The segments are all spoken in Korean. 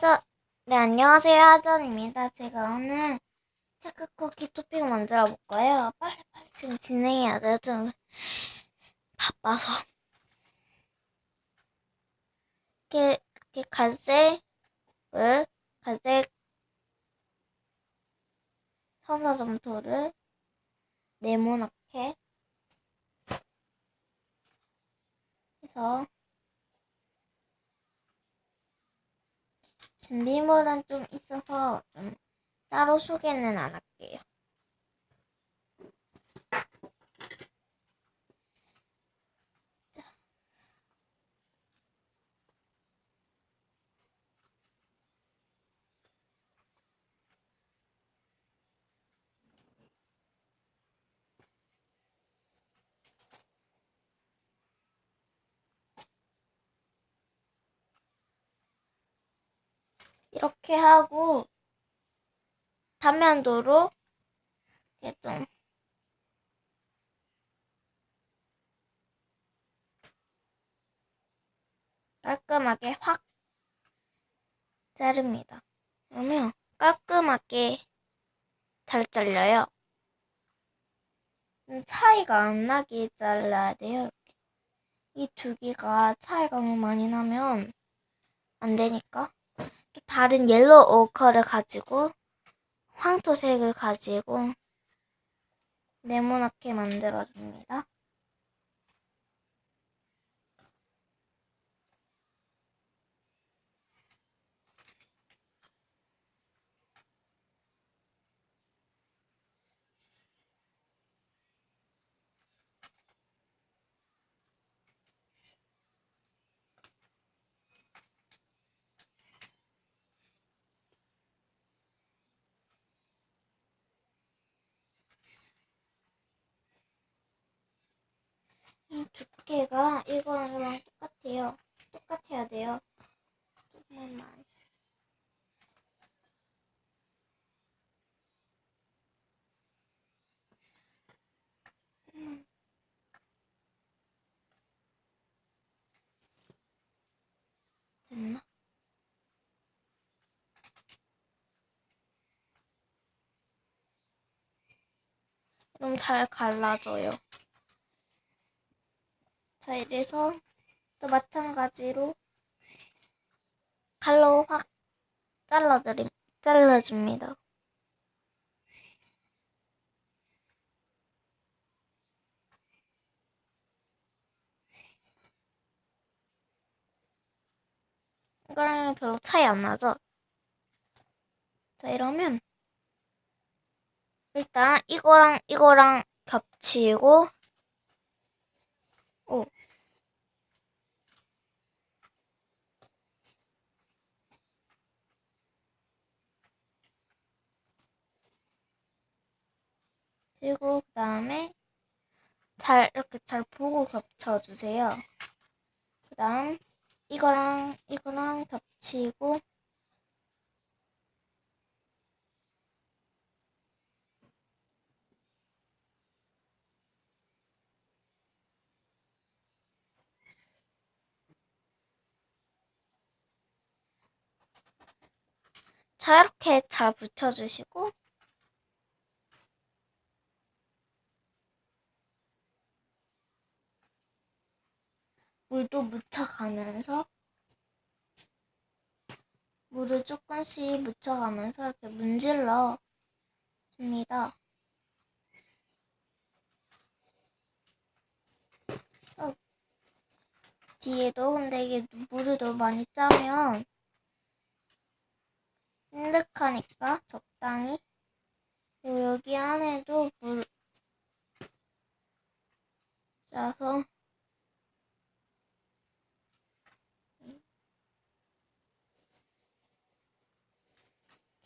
하전, 네, 안녕하세요. 하전입니다. 제가 오늘 체크쿠키 토핑 만들어 볼 거예요. 빨리 빨리 지금 진행해야 돼요. 좀 바빠서. 이렇게, 이렇게 갈색을, 갈색 선사점토를 네모나게 해서 준비물은 좀 있어서 좀 따로 소개는 안 할게요. 이렇게 하고 단면도로 이렇게 좀 깔끔하게 확 자릅니다. 그러면 깔끔하게 잘 잘려요. 음, 차이가 안 나게 잘라야 돼요. 이 두 개가 차이가 너무 많이 나면 안 되니까. 또 다른 옐로우 오커를 가지고 황토색을 가지고 네모나게 만들어줍니다. 이 두께가 이거랑 이거랑 똑같아요. 똑같아야 돼요. 조금만. 음. 됐나? 그럼 잘 갈라져요. 자, 이래서 또 마찬가지로 칼로 확 잘라드림, 잘라줍니다. 이거랑 별로 차이 안 나죠? 자, 이러면 일단 이거랑 이거랑 겹치고 오. 그리고 그 다음에 잘 이렇게 잘 보고 겹쳐주세요. 그 다음 이거랑 이거랑 겹치고 자 이렇게 잘 붙여주시고 물도 묻혀가면서 물을 조금씩 묻혀가면서 이렇게 문질러 줍니다. 어, 뒤에도 근데 이게 물을 너무 많이 짜면 찐득하니까 적당히 그리고 여기 안에도 물 짜서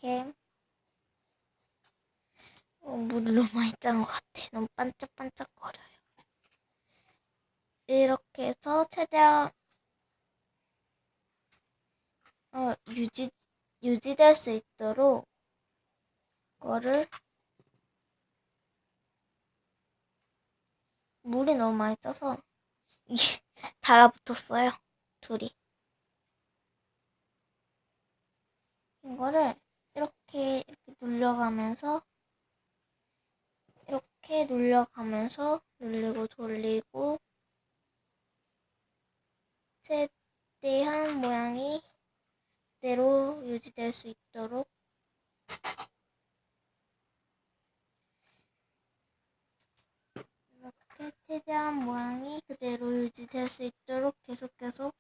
이렇게 어, 물을 너무 많이 짠 것 같아. 너무 반짝반짝거려요. 이렇게 해서 최대한 어, 유지 유지될 수 있도록 거를 물이 너무 많이 이게 달라붙었어요. 둘이. 이거를 이렇게 이렇게 눌려가면서 이렇게 눌려가면서 눌리고 돌리고 최대한 모양이 그대로 유지될 수 있도록 이렇게 최대한 모양이 그대로 유지될 수 있도록 계속 계속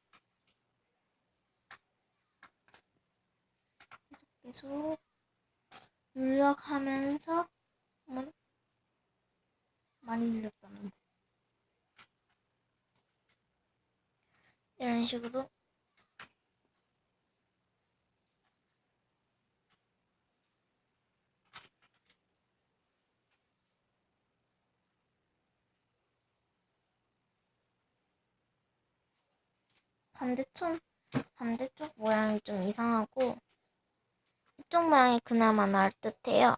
계속 계속 눌러가면서 한번 많이 눌렸다는데. 이런 식으로 반대쪽 반대쪽 모양이 좀 이상하고 이쪽 모양이 그나마 나을 듯해요.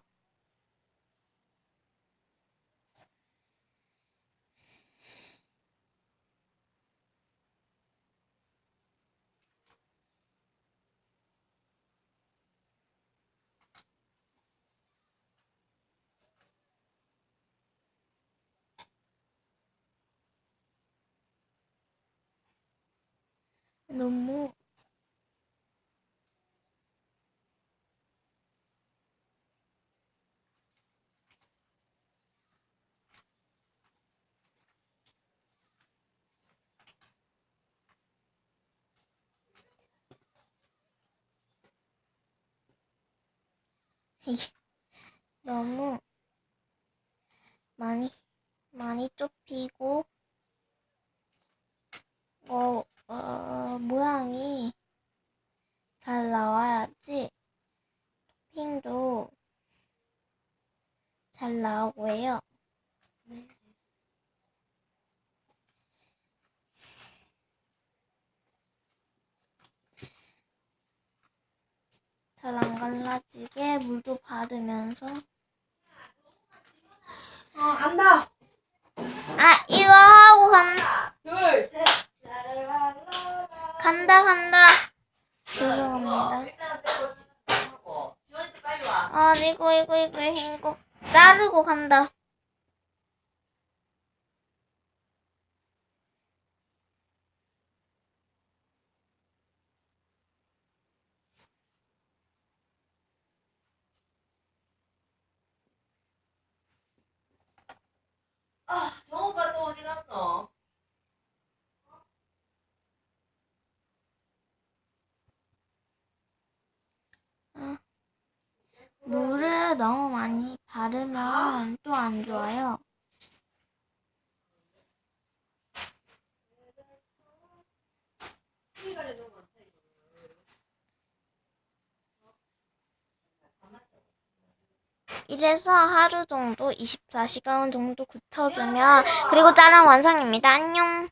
너무 너무 많이 많이 좁히고 어, 어, 모양이 잘 나와야지 토핑도 잘 나오고 해요. 잘안 갈라지게 물도 받으면서 어, 간다. 아 이거 하고 간 둘, 셋. 간다 간다 죄송합니다 일단 내가 하고 지원이 빨리 와. 아 이거 이거 이거 자르고 간다 아, 정우가 또 어디 갔노? 물을 너무 많이 바르면 또 안 좋아요. 이래서 하루 정도 24시간 정도 굳혀주면 그리고 자르면 완성입니다. 안녕